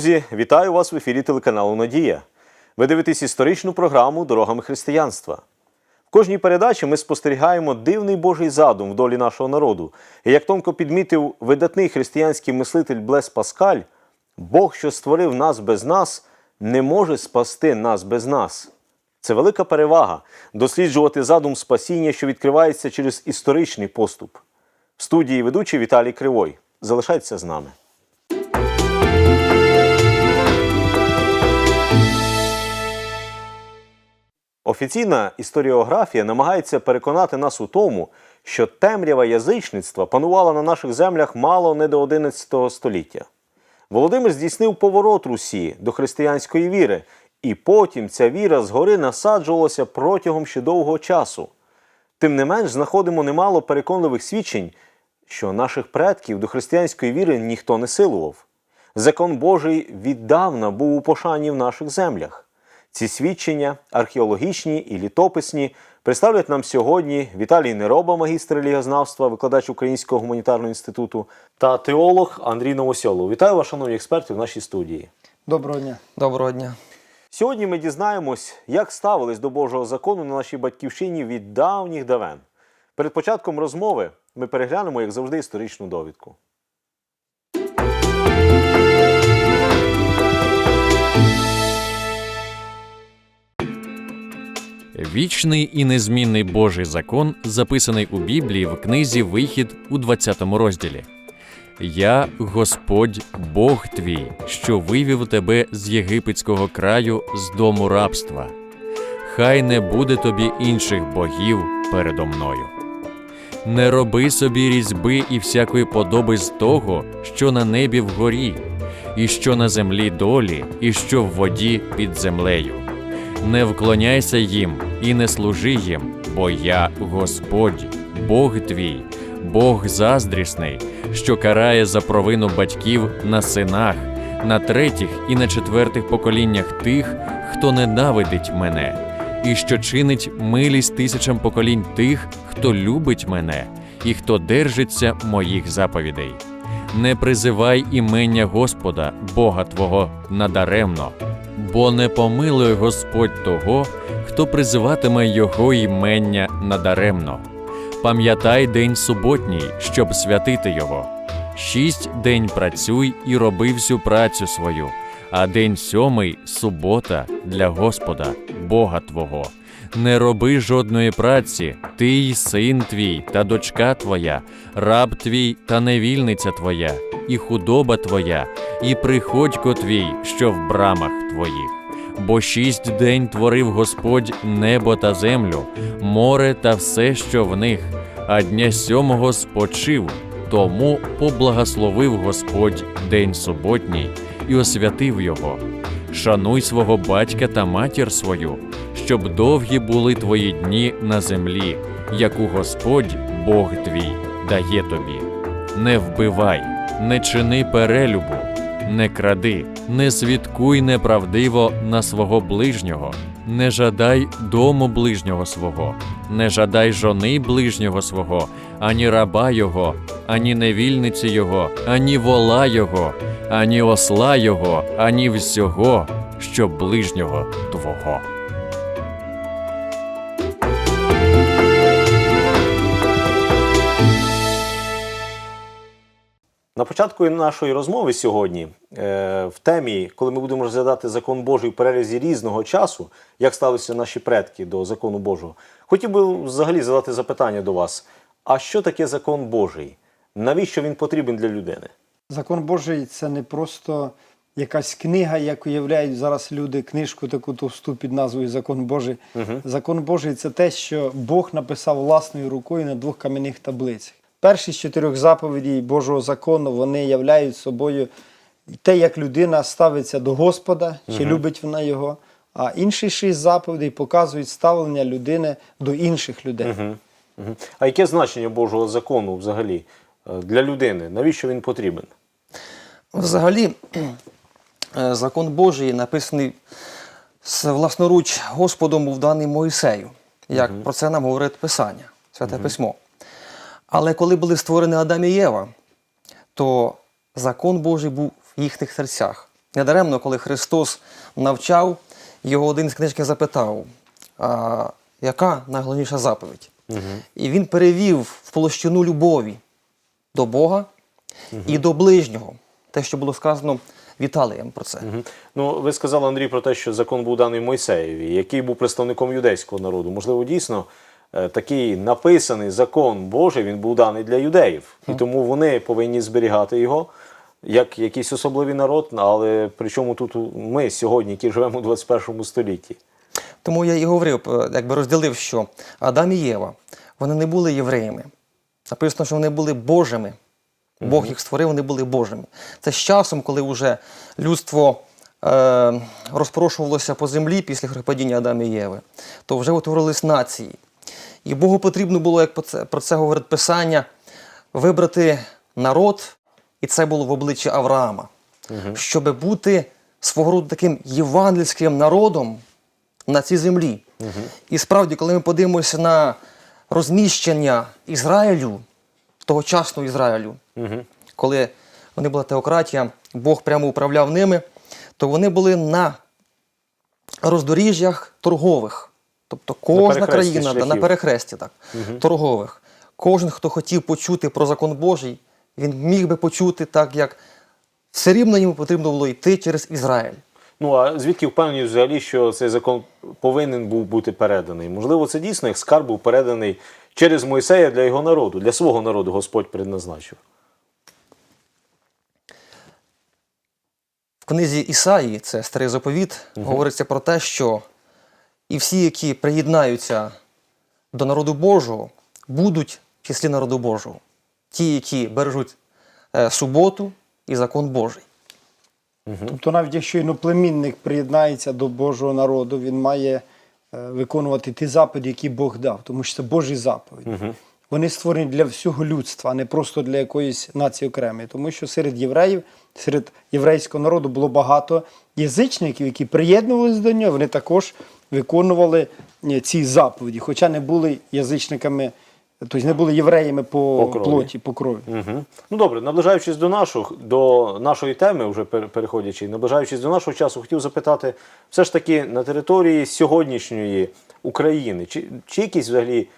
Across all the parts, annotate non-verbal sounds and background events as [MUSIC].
Друзі, вітаю вас в ефірі телеканалу Надія. Ви дивитесь історичну програму Дорогами християнства. В кожній передачі ми спостерігаємо дивний Божий задум в долі нашого народу. І як тонко підмітив видатний християнський мислитель Блес Паскаль, Бог, що створив нас без нас, не може спасти нас без нас. Це велика перевага досліджувати задум спасіння, що відкривається через історичний поступ. В студії ведучий Віталій Кривой. Залишайтеся з нами. Офіційна історіографія намагається переконати нас у тому, що темрява язичництва панувала на наших землях мало не до 11 століття. Володимир здійснив поворот Русі до християнської віри, і потім ця віра згори насаджувалася протягом ще довгого часу. Тим не менш, знаходимо немало переконливих свідчень, що наших предків до християнської віри ніхто не силував. Закон Божий віддавна був у пошані в наших землях. Ці свідчення, археологічні і літописні, представлять нам сьогодні Віталій Нероба, магістр релігознавства, викладач Українського гуманітарного інституту, та теолог Андрій Новосьолов. Вітаю вас, шановні експерти, в нашій студії. Доброго дня. Доброго дня. Сьогодні ми дізнаємось, як ставились до Божого закону на нашій батьківщині від давніх давен. Перед початком розмови ми переглянемо, як завжди, історичну довідку. Вічний і незмінний Божий закон записаний у Біблії в книзі Вихід у 20 розділі. Я, Господь, Бог твій, що вивів тебе з єгипетського краю з дому рабства. Хай не буде тобі інших богів передо мною. Не роби собі різьби і всякої подоби з того, що на небі вгорі, і що на землі долі, і що в воді під землею. Не вклоняйся їм і не служи їм, бо я Господь, Бог твій, Бог заздрісний, що карає за провину батьків на синах, на третіх і на четвертих поколіннях тих, хто ненавидить мене, і що чинить милість тисячам поколінь тих, хто любить мене, і хто держиться моїх заповідей. Не призивай імення Господа, Бога Твого, надаремно, бо не помилує Господь того, хто призиватиме Його імення надаремно. Пам'ятай день суботній, щоб святити його. Шість день працюй і роби всю працю свою, а день сьомий субота для Господа, Бога Твого. Не роби жодної праці, ти й син твій та дочка твоя, раб твій та невільниця твоя, і худоба твоя, і приходько твій, що в брамах твоїх. Бо шість день творив Господь небо та землю, море та все, що в них, а дня сьомого спочив, тому поблагословив Господь день суботній і освятив його. Шануй свого батька та матір свою, щоб довгі були твої дні на землі, яку Господь, Бог твій, дає тобі. Не вбивай, не чини перелюбу, не кради, не свідкуй неправдиво на свого ближнього, не жадай дому ближнього свого, не жадай жони ближнього свого, ані раба його, ані невільниці його, ані вола його, ані осла його, ані всього, що ближнього твого. На початку нашої розмови сьогодні, е, в темі, коли ми будемо розглядати закон Божий в перерізі різного часу, як ставилися наші предки до закону Божого, хотів би взагалі задати запитання до вас: а що таке закон Божий? Навіщо він потрібен для людини? Закон Божий це не просто якась книга, як уявляють зараз люди, книжку таку товсту під назвою Закон Божий. Закон Божий це те, що Бог написав власною рукою на двох кам'яних таблицях. Перші з чотирьох заповідей Божого закону вони являють собою те, як людина ставиться до Господа, чи любить вона його. А інші шість заповідей показують ставлення людини до інших людей. Мгм. А яке значення Божого закону взагалі е, для людини? Навіщо він потрібен? Взагалі, е, закон Божий написаний з власноруч Господом був даний Моїсею, як про це нам говорить Писання, Святе Письмо. Але коли були створені Адам і Єва, то закон Божий був в їхніх серцях. Недаремно, коли Христос навчав, його один з книжки запитав, а яка найголовніша заповідь? І він перевів в площину любові до Бога і до ближнього. Те, що було сказано Віталієм про це. Мгм. Ну, ви сказали, Андрій, про те, що закон був даний Мойсеєві, який був представником юдейського народу. Можливо, дійсно такий написаний закон Божий він був даний для юдеїв. І тому вони повинні зберігати його як якийсь особливий народ, але причому тут ми сьогодні, які живемо у 21 столітті. Тому я і говорив, е, якби розділив, що Адам і Єва вони не були євреями. Написано, що вони були Божими. Бог їх створив, вони були Божими. Це з часом, коли вже людство е, розпрошувалося по землі після грехопадіння Адама і Єви, то вже утворились нації. І Богу потрібно було, як про це, говорить Писання, вибрати народ, і це було в обличчі Авраама, щоб бути свого роду таким євангельським народом на цій землі. І справді, коли ми подивимося на розміщення Ізраїлю, тогочасного Ізраїлю, коли вони була теократія, Бог прямо управляв ними, то вони були на роздоріжжях торгових. Тобто кожна країна да, на перехресті так, торгових. Кожен, хто хотів почути про закон Божий, він міг би почути так, як все рівно йому потрібно було йти через Ізраїль. Ну а звідки впевненість взагалі, що цей закон повинен був бути переданий? Можливо, це дійсно як скарб був переданий через Мойсея для його народу, для свого народу Господь предназначив. В книзі Ісаї, це старий заповіт, говориться про те, що і всі, які приєднаються до народу Божого, будуть в числі народу Божого. Ті, які бережуть е, суботу і закон Божий. Тобто, навіть якщо іноплемінник приєднається до Божого народу, він має е, виконувати ті заповіді, які Бог дав, тому що це Божі заповіді. Вони створені для всього людства, а не просто для якоїсь нації окремої. Тому що серед євреїв, серед єврейського народу було багато язичників, які приєднувалися до нього, вони також виконували е, ці заповіді, хоча не були язичниками, тобто не були євреями по, По крові. плоті, по крові. Угу. Ну добре, наближаючись до нашого, до нашої теми, вже переходячи, наближаючись до нашого часу, хотів запитати, все ж таки на території сьогоднішньої України, чи, чи якісь взагалі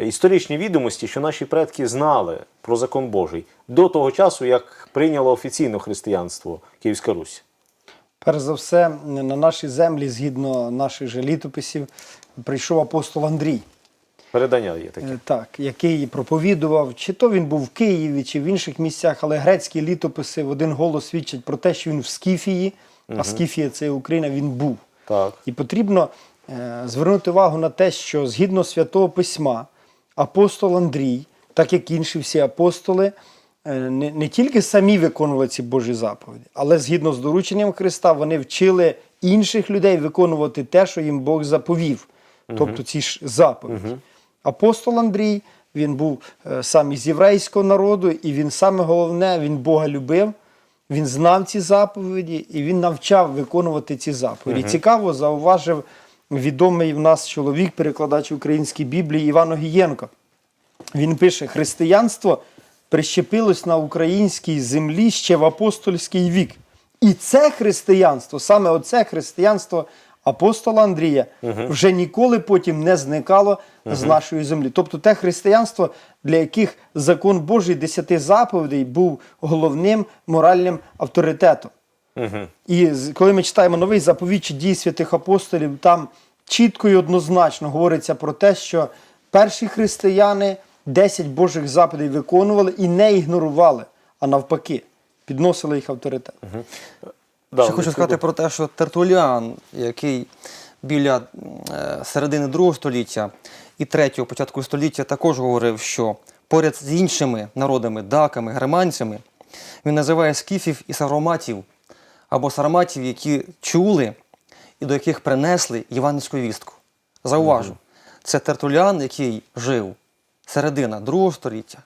історичні відомості, що наші предки знали про закон Божий до того часу, як прийняло офіційно християнство Київська Русь? Перш за все, на наші землі, згідно наших же літописів, прийшов апостол Андрій. Передання є таке. Е, Так, який проповідував, чи то він був в Києві, чи в інших місцях, але грецькі літописи в один голос свідчать про те, що він в Скіфії, а Скіфія це Україна, він був. Так. І потрібно е, звернути увагу на те, що згідно святого письма, апостол Андрій, так як інші всі апостоли, не, не тільки самі виконували ці Божі заповіді, але згідно з дорученням Христа, вони вчили інших людей виконувати те, що їм Бог заповів, тобто ці ж заповіді. Апостол Андрій, він був е, сам із єврейського народу, і він саме головне, він Бога любив. Він знав ці заповіді і він навчав виконувати ці заповіді. Цікаво зауважив відомий в нас чоловік, перекладач української Біблії Іван Огієнко. Він пише: християнство прищепилось на українській землі ще в апостольський вік. І це християнство, саме оце християнство апостола Андрія, вже ніколи потім не зникало з нашої землі. Тобто те християнство, для яких закон Божий десяти заповідей був головним моральним авторитетом. І коли ми читаємо новий заповіт чи дії святих апостолів, там чітко і однозначно говориться про те, що перші християни 10 Божих заповідей виконували і не ігнорували, а навпаки, підносили їх авторитет. Да, Ще хочу сказати про те, що Тертуліан, який біля е, середини другого століття і третього початку століття також говорив, що поряд з іншими народами, даками, германцями, він називає скіфів і сароматів або сароматів, які чули і до яких принесли євангельську вістку. Зауважу, це Тертуліан, який жив середина другого століття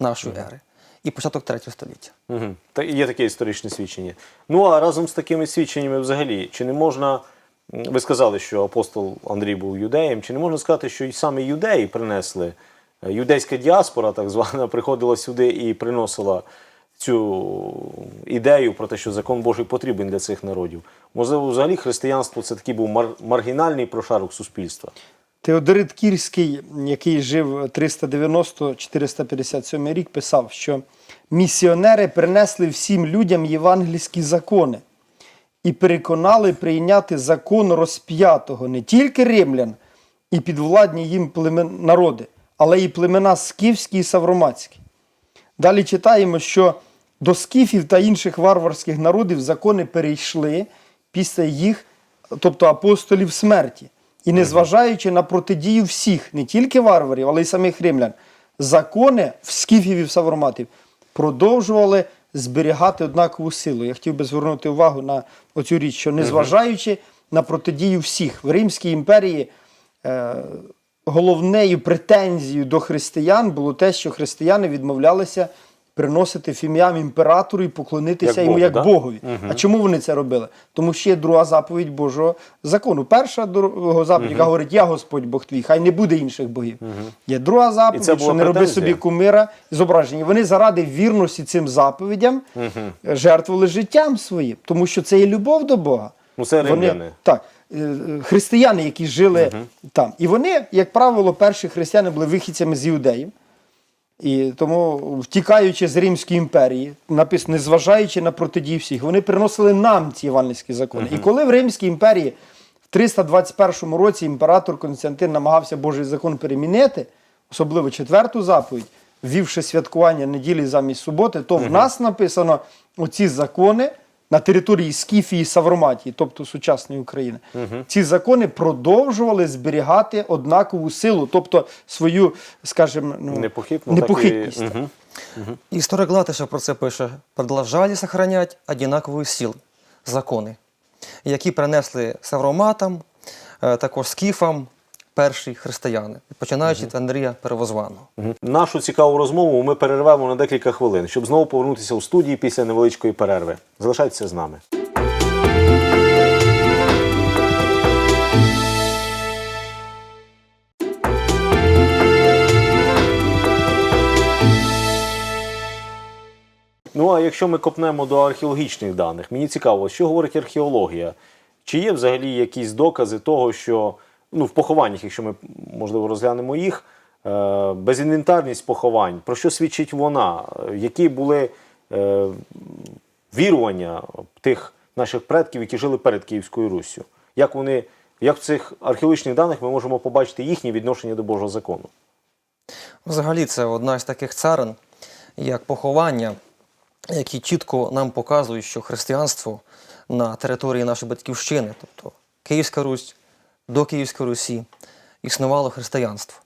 нашої ери і початок третього століття. Угу. Та є таке історичне свідчення. Ну а разом з такими свідченнями взагалі, чи не можна, ви сказали, що апостол Андрій був юдеєм, чи не можна сказати, що і саме юдеї принесли, е, юдейська діаспора, так звана, [LAUGHS] приходила сюди і приносила цю ідею про те, що закон Божий потрібен для цих народів. Можливо, взагалі християнство це такий був маргінальний прошарок суспільства. Теодорит Кірський, який жив 390-457 рік, писав, що місіонери принесли всім людям євангельські закони і переконали прийняти закон розп'ятого не тільки римлян і підвладні їм племен народи, але й племена скіфські і савроматські. Далі читаємо, що до скіфів та інших варварських народів закони перейшли після їх, тобто апостолів смерті. І незважаючи на протидію всіх, не тільки варварів, але й самих римлян, закони в скіфів і в савроматів продовжували зберігати однакову силу. Я хотів би звернути увагу на оцю річ, що незважаючи на протидію всіх в Римській імперії. Е, головною претензією до християн було те, що християни відмовлялися приносити фім'ям імператору і поклонитися Як йому Богу, як да? Богові. А чому вони це робили? Тому що є друга заповідь Божого закону. Перша друга заповідь, яка говорить, я Господь Бог твій, хай не буде інших богів. Є друга заповідь, що не роби собі кумира зображення. Вони заради вірності цим заповідям жертвували життям своїм, тому що це є любов до Бога. Ну, це Вони- так, е, християни, які жили там. І вони, як правило, перші християни були вихідцями з іудеїв. І тому, втікаючи з Римської імперії, написано, незважаючи на протидії всіх, вони приносили нам ці івангельські закони. І коли в Римській імперії в 321 році імператор Константин намагався Божий закон перемінити, особливо четверту заповідь, ввівши святкування неділі замість суботи, то в нас написано оці закони на території Скіфії і Савроматії, тобто сучасної України. Ці закони продовжували зберігати однакову силу, тобто свою, скажімо, ну, Непохитну, непохитність. так і- Мгм. Історик Латиша про це пише: продовжали сохранять одинакові сил, закони, які принесли савроматам, е, також скіфам перші християни, починаючи від Андрія Перевозваного. Нашу цікаву розмову ми перервемо на декілька хвилин, щоб знову повернутися у студії після невеличкої перерви. Залишайтеся з нами. Ну а якщо ми копнемо до археологічних даних, мені цікаво, що говорить археологія? Чи є взагалі якісь докази того, що ну, в похованнях, якщо ми можливо розглянемо їх, е, безінвентарність поховань, про що свідчить вона? Е, Які були е, вірування тих наших предків, які жили перед Київською Руссю? Як вони, як в цих археологічних даних ми можемо побачити їхнє відношення до Божого закону? Взагалі, це одна з таких царин, як поховання, які чітко нам показують, що християнство на території нашої батьківщини, тобто Київська Русь, до Київської Русі, існувало християнство.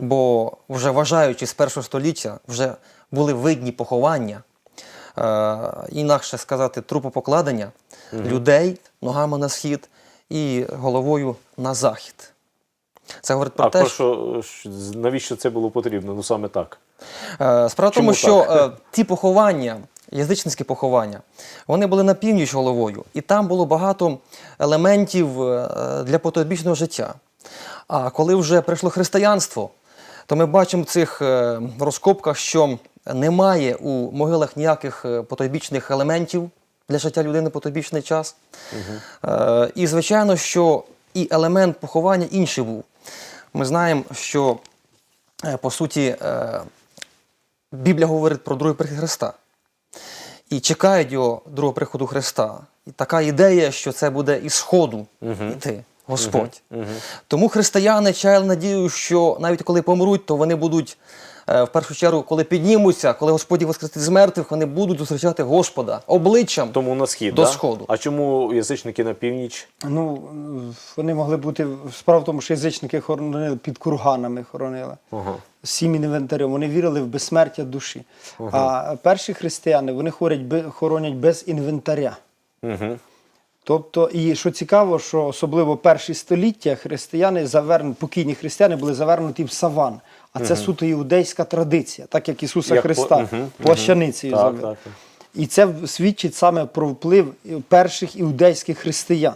Бо вже вважаючи з першого століття, вже були видні поховання, е, інакше сказати, трупопокладення людей ногами на схід і головою на захід. Це говорить про А те, про що навіщо це було потрібно? Ну саме так. Е, Справа в тому, що так? е, ті поховання, язичницькі поховання, вони були на північ головою, і там було багато елементів е, для потойбічного життя. А коли вже прийшло християнство, то ми бачимо в цих е, розкопках, що немає у могилах ніяких е, потойбічних елементів для життя людини потойбічний час. Е, І, звичайно, що і елемент поховання інший був. Ми знаємо, що по суті Біблія говорить про другий прихід Христа. І чекають його другого приходу Христа. І така ідея, що це буде із Сходу йти Господь. Тому християни чаяли надію, що навіть коли помруть, то вони будуть в першу чергу, коли піднімуться, коли Господь воскресить з мертвих, вони будуть зустрічати Господа обличчям. Тому на схід. До да? Сходу. А чому язичники на північ? Ну, вони могли бути. Справа в тому, що язичники хоронили під курганами хоронили. Ага. Всім інвентарем. Вони вірили в безсмертя душі. А перші християни вони хоронять, бе- хоронять без інвентаря. Угу. Тобто, і що цікаво, що особливо перші століття християни завернуті, покійні християни були завернуті в саван. А це суто іудейська традиція, так як Ісуса Христа плащаницею так. І це свідчить саме про вплив перших іудейських християн.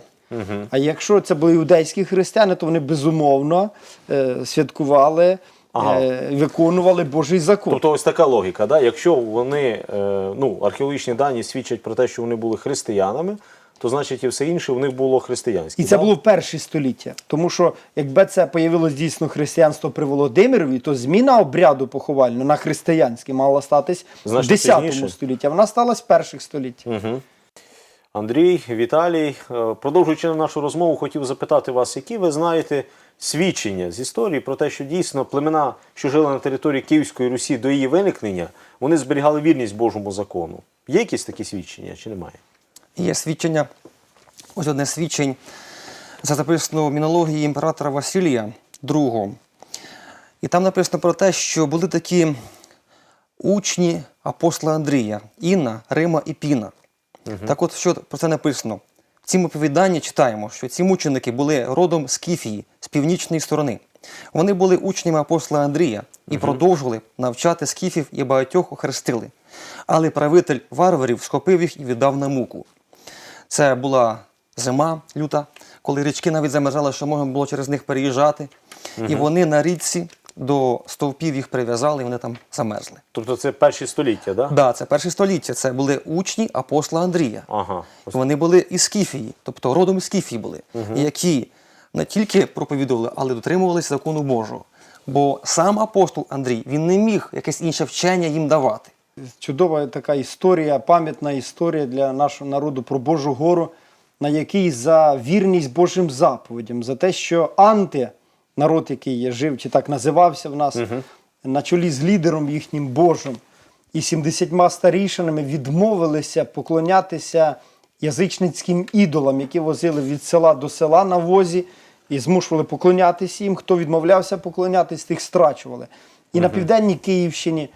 А якщо це були іудейські християни, то вони безумовно е, святкували Ага. е, виконували Божий закон. Тобто ось така логіка. Да? Якщо вони, е, ну, археологічні дані свідчать про те, що вони були християнами, то значить і все інше в них було християнське. І це да? було в перші століття. Тому що якби це появилось дійсно християнство при Володимирові, то зміна обряду поховального на християнське мала статись в Значно 10 столітті, вона сталася в перших століттях. Андрій, Віталій, е, продовжуючи нашу розмову, хотів запитати вас, які ви знаєте свідчення з історії про те, що дійсно племена, що жили на території Київської Русі до її виникнення, вони зберігали вірність Божому закону. Є якісь такі свідчення чи немає? Є свідчення, ось одне свідчень, це записано в мінології імператора Василія II. І там написано про те, що були такі учні апостола Андрія Інна, Рима і Піна. Так от, що про це написано? В цім оповіданні читаємо, що ці мученики були родом з Кіфії, з північної сторони. Вони були учнями апостола Андрія і продовжували навчати скіфів і багатьох охрестили. Але правитель варварів схопив їх і віддав на муку. Це була зима люта, коли річки навіть замерзали, що можна було через них переїжджати. І вони на річці до стовпів їх прив'язали, і вони там замерзли. Тобто це перші століття, так? Да? Да, це перше століття. Це були учні апостола Андрія. Ага. Вони були із Скіфії, тобто родом із Скіфії були, які не тільки проповідували, але дотримувалися закону Божого. Бо сам апостол Андрій він не міг якесь інше вчення їм давати. Чудова така історія, пам'ятна історія для нашого народу про Божу гору, на якій за вірність Божим заповідям, за те, що анти, народ, який є жив, чи так називався в нас, на чолі з лідером їхнім Божим і 70 старішинами відмовилися поклонятися язичницьким ідолам, які возили від села до села на возі і змушували поклонятися їм. Хто відмовлявся поклонятись, тих страчували. І на південній Київщині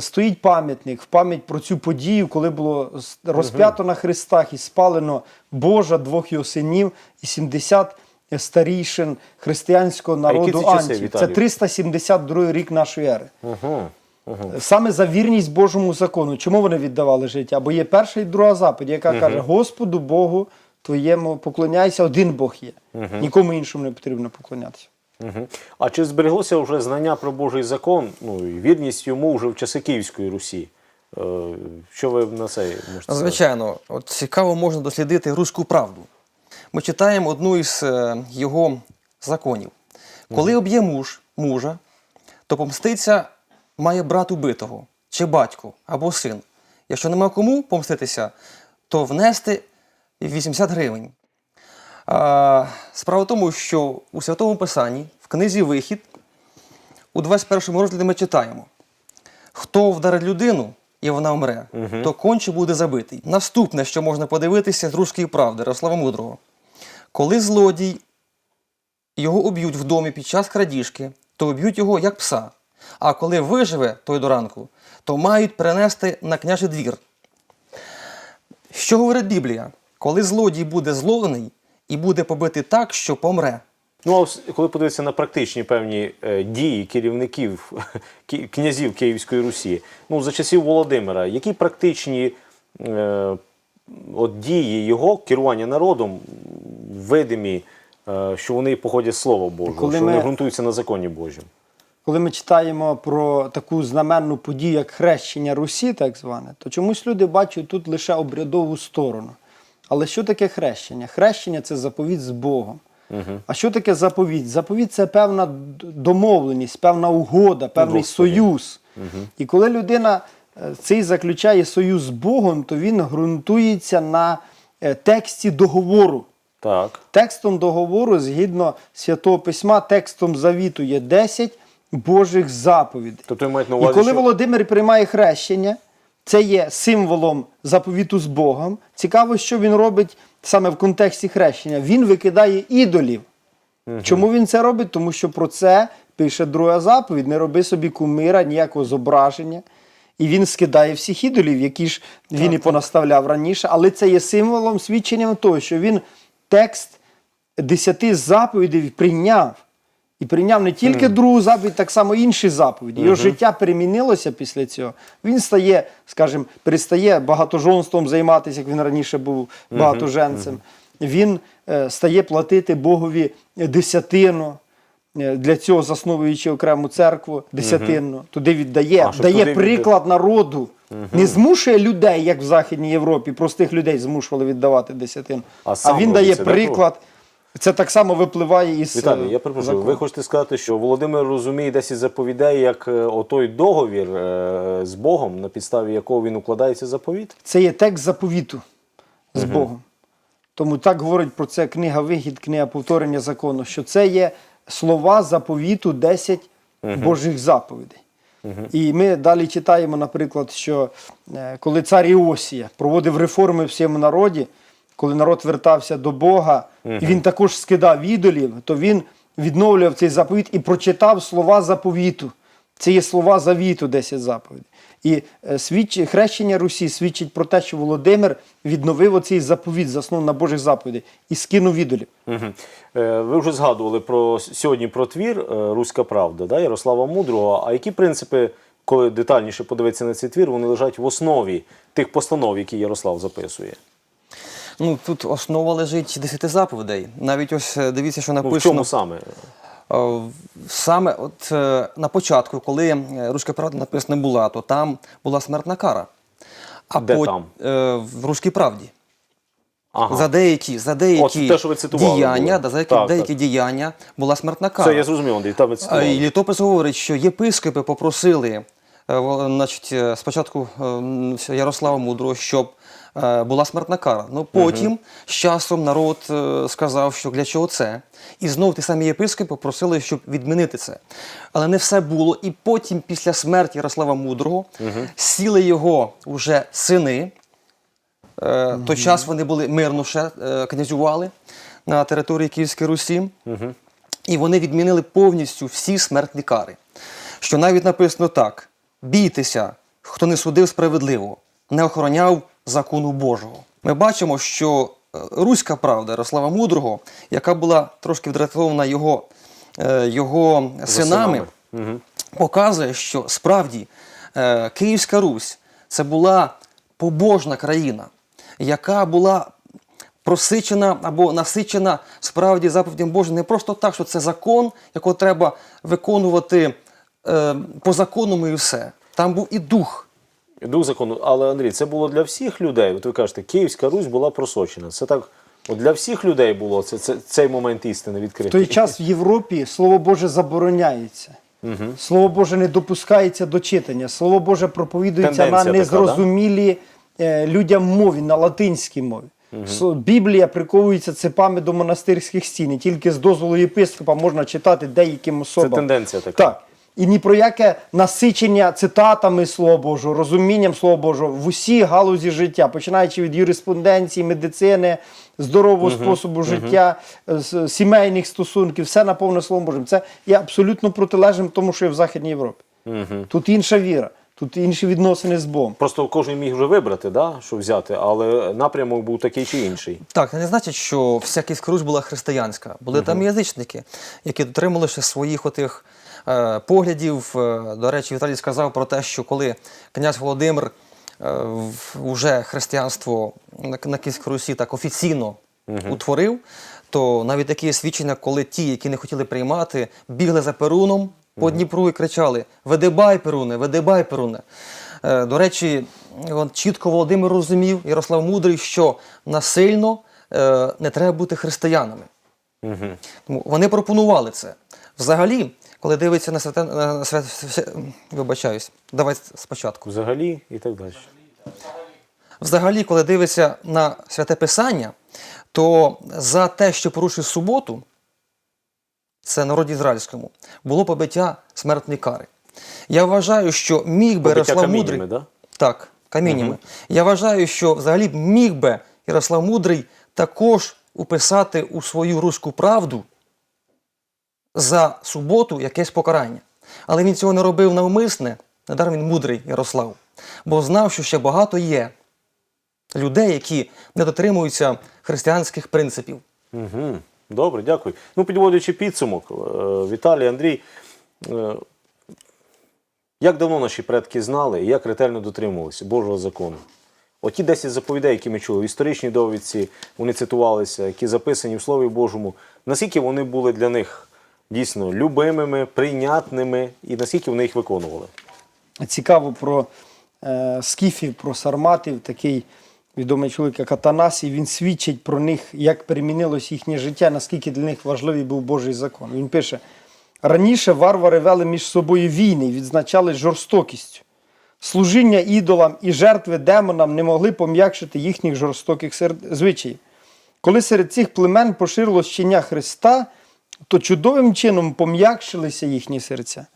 стоїть пам'ятник в пам'ять про цю подію, коли було розп'ято на хрестах і спалено Божа, двох його синів і 70 старішин християнського народу які це Антів. Це 372 рік нашої ери. Угу. Саме за вірність Божому закону. Чому вони віддавали життя? Бо є перша і друга заповідь, яка каже: Господу Богу твоєму поклоняйся, один Бог є. Нікому іншому не потрібно поклонятися. Угу. А чи збереглося вже знання про Божий закон, ну і вірність йому вже в часи Київської Русі? Е, Що ви на це можете сказати? Звичайно, от цікаво можна дослідити руську правду. Ми читаємо одну із е, його законів. Коли об'є муж мужа, то помститься має брат убитого, чи батько, або син. Якщо нема кому помститися, то внести 80 гривень. Справа в тому, що у Святому Писанні, в книзі Вихід, у 21 розділі ми читаємо: хто вдарить людину і вона вмре, то конче буде забитий. Наступне, що можна подивитися з руської правди, Ярослава Мудрого. Коли злодій його об'ють в домі під час крадіжки, то об'ють його як пса. А коли виживе той до ранку, то мають перенести на княжий двір. Що говорить Біблія? Коли злодій буде зловлений і буде побитий так, що помре. Ну, а коли подивитися на практичні певні е, дії керівників [LAUGHS] князів Київської Русі, ну за часів Володимира, які практичні е, от дії його керування народом видимі, е, що вони походять з Слова Божого, Коли що ми- вони ґрунтуються на законі Божому? Коли ми читаємо про таку знаменну подію, як хрещення Русі, так зване, то чомусь люди бачать тут лише обрядову сторону. Але що таке хрещення? Хрещення це заповідь з Богом. А що таке заповідь? Заповідь це певна домовленість, певна угода, певний Господи. союз. І коли людина е, цей заключає союз з Богом, то він ґрунтується на е, тексті договору. Так. Текстом договору, згідно Святого Письма, текстом завіту є 10 Божих заповідей. Тобто маєте на І коли що... Володимир приймає хрещення, це є символом заповіту з Богом. Цікаво, що він робить саме в контексті хрещення. Він викидає ідолів. Чому він це робить? Тому що про це пише друга заповідь: не роби собі кумира, ніякого зображення. І він скидає всіх ідолів, які ж він і понаставляв раніше. Але це є символом, свідченням того, що він текст десяти заповідей прийняв. І прийняв не тільки другу заповідь, так само інші заповіді. Його життя перемінилося після цього. Він стає, скажімо, перестає багатожонством займатися, як він раніше був багатоженцем. Він е, стає платити Богові десятину. е, для цього засновуючи окрему церкву десятинну, туди віддає, А, дає туди приклад народу. Не змушує людей, як в Західній Європі, простих людей змушували віддавати десятину. А А, він дає приклад. Це так само випливає із Віталій, е, я перепрошую, закону. ви хочете сказати, що Володимир розуміє 10 заповідей як е, отой договір е, з Богом, на підставі якого він укладається заповіт? Це є текст заповіту з Богом. Тому так говорить про це книга Вихід, книга повторення закону, що це є слова заповіту 10 Божих заповідей. І ми далі читаємо, наприклад, що коли цар Іосія проводив реформи в всьому народі, коли народ вертався до Бога, і він також скидав ідолів, то він відновлював цей заповіт і прочитав слова заповіту. Це є слова завіту, 10 заповідей. І е, свідч... хрещення Русі свідчить про те, що Володимир відновив оцей заповіт, заснув на Божих заповідей і скинув ідолів. Угу. Е, ви вже згадували про сьогодні про твір е, Руська Правда да, Ярослава Мудрого. А які принципи, коли детальніше подивитися на цей твір, вони лежать в основі тих постанов, які Ярослав записує? Ну, тут основа лежить десяти заповідей. Навіть ось е, дивіться, що Ну, в чому саме? Е, Саме от е, на початку, коли Руська правда написана була, то там була смертна кара. А Де пот- там? в Руській правді. Ага. За деякі, за деякі От те, що ви цитували діяння, да, за деякі, Так, деякі так. діяння була смертна кара. Це я зрозумів, Андрій, там цитували. І літопис говорить, що єпископи попросили значить, спочатку Ярослава Мудрого, щоб була смертна кара. Ну потім з часом народ е, сказав, що для чого це. І знов ті самі єпископи попросили, щоб відмінити це. Але не все було. І потім, після смерті Ярослава Мудрого, сіли його уже сини. Е, Той час вони були мирно ще е, князювали на території Київської Русі. І вони відмінили повністю всі смертні кари. Що навіть написано так: бійтеся, хто не судив справедливо, не охороняв закону Божого. Ми бачимо, що е, руська правда Ярослава Мудрого, яка була трошки вдратована його, е, його синами, Мгм. показує, що справді е, Київська Русь це була побожна країна, яка була просичена або насичена справді заповідям Божим не просто так, що це закон, якого треба виконувати е, по закону і все. Там був і дух. Дух закону. Але Андрій, це було для всіх людей. От ви кажете, Київська Русь була просочена. Це так. От для всіх людей було це, це, цей момент істини В той час в Європі Слово Боже забороняється. Слово Боже не допускається до читання. Слово Боже проповідується Тенденція на така, незрозумілій е, людям мові, на латинській мові. Со- Біблія приковується цепами до монастирських стін. І тільки з дозволу єпископа можна читати деяким особам. Це тенденція така. Так. І ні про яке насичення цитатами Слова Божого, розумінням Слова Божого в усі галузі життя, починаючи від юриспонденції, медицини, здорового способу життя, з- сімейних стосунків, все наповнено Словом Божим. Це є абсолютно протилежним тому, що є в Західній Європі. Тут інша віра, тут інші відносини з Богом. Просто кожен міг вже вибрати, да, що взяти, але напрямок був такий чи інший. Так, це не значить, що вся Київська була християнська. Були там язичники, які дотрималися своїх отих е, поглядів. Е, До речі, Віталій сказав про те, що коли князь Володимир е, в- уже християнство на, Київській Русі так офіційно утворив, то навіть такі свідчення, коли ті, які не хотіли приймати, бігли за Перуном по Дніпру і кричали: Ведебай, Перуне, ведебай, Перуне. Е, До речі, чітко Володимир розумів, Ярослав Мудрий, що насильно е, не треба бути християнами. Тому вони пропонували це. Взагалі, коли дивиться на святе, на свят, свя- вибачаюсь, давай спочатку. Взагалі і так далі. Взагалі, коли дивиться на святе Писання, то за те, що порушив суботу, це народі ізраїльському, було побиття смертної кари. Я вважаю, що міг би Ярослав Мудрий. да? Так, каміннями. Я вважаю, що взагалі міг би Ярослав Мудрий також уписати у свою руську правду за суботу якесь покарання. Але він цього не робив навмисне, недаром він мудрий Ярослав, бо знав, що ще багато є людей, які не дотримуються християнських принципів. Угу. Добре, дякую. Ну, підводячи підсумок, е, Віталій, Андрій, е, як давно наші предки знали і як ретельно дотримувалися Божого закону? Оті 10 заповідей, які ми чули в історичній довідці, вони цитувалися, які записані в Слові Божому, наскільки вони були для них дійсно любимими, прийнятними і наскільки вони їх виконували. Цікаво про е, скіфів, про сарматів, такий відомий чоловік, як Атанасій, він свідчить про них, як перемінилось їхнє життя, наскільки для них важливий був Божий закон. Він пише: раніше варвари вели між собою війни, і відзначались жорстокістю. Служіння ідолам і жертви демонам не могли пом'якшити їхніх жорстоких звичаїв. Коли серед цих племен поширилось вчення Христа, то чудовим чином пом'якшилися їхні серця.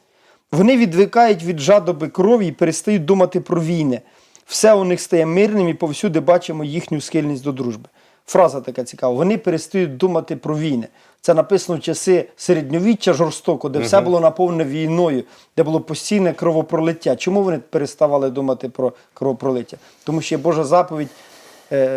Вони відвикають від жадоби крові і перестають думати про війни. Все у них стає мирним і повсюди бачимо їхню схильність до дружби. Фраза така цікава. Вони перестають думати про війни. Це написано в часи середньовіччя жорстоко, де все було наповнене війною, де було постійне кровопролиття. Чому вони переставали думати про кровопролиття? Тому що є Божа заповідь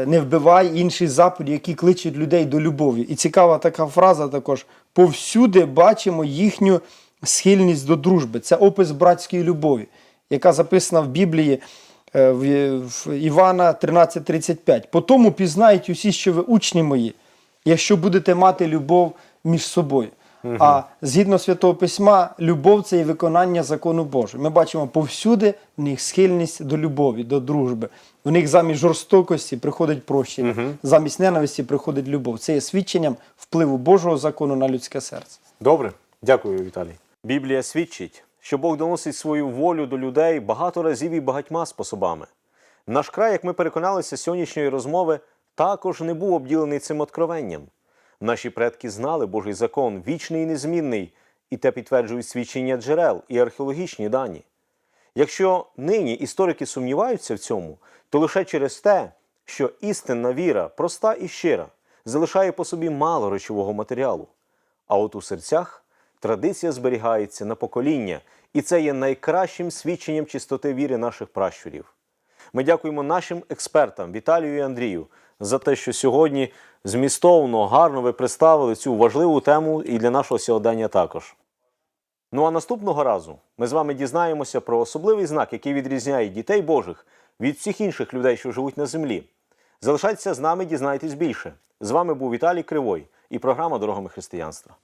не вбивай інші заповіді, які кличуть людей до любові. І цікава така фраза також: повсюди бачимо їхню схильність до дружби. Це опис братської любові, яка записана в Біблії е, в Івана 13:35. По тому пізнають усі, що ви учні мої, якщо будете мати любов між собою. А згідно Святого Письма, любов це і виконання закону Божого. Ми бачимо повсюди в них схильність до любові, до дружби. В них замість жорстокості приходить прощення, замість ненависті приходить любов. Це є свідченням впливу Божого закону на людське серце. Добре, дякую, Віталій. Біблія свідчить, що Бог доносить свою волю до людей багато разів і багатьма способами. Наш край, як ми переконалися з сьогоднішньої розмови, також не був обділений цим откровенням. Наші предки знали Божий закон, вічний і незмінний, і те підтверджують свідчення джерел і археологічні дані. Якщо нині історики сумніваються в цьому, то лише через те, що істинна віра, проста і щира, залишає по собі мало речового матеріалу. А от у серцях традиція зберігається на покоління, і це є найкращим свідченням чистоти віри наших пращурів. Ми дякуємо нашим експертам Віталію і Андрію за те, що сьогодні змістовно, гарно ви представили цю важливу тему і для нашого сьогодення також. Ну а наступного разу ми з вами дізнаємося про особливий знак, який відрізняє дітей Божих від всіх інших людей, що живуть на землі. Залишайтеся з нами, дізнайтесь більше. З вами був Віталій Кривой і програма Дорогами християнства.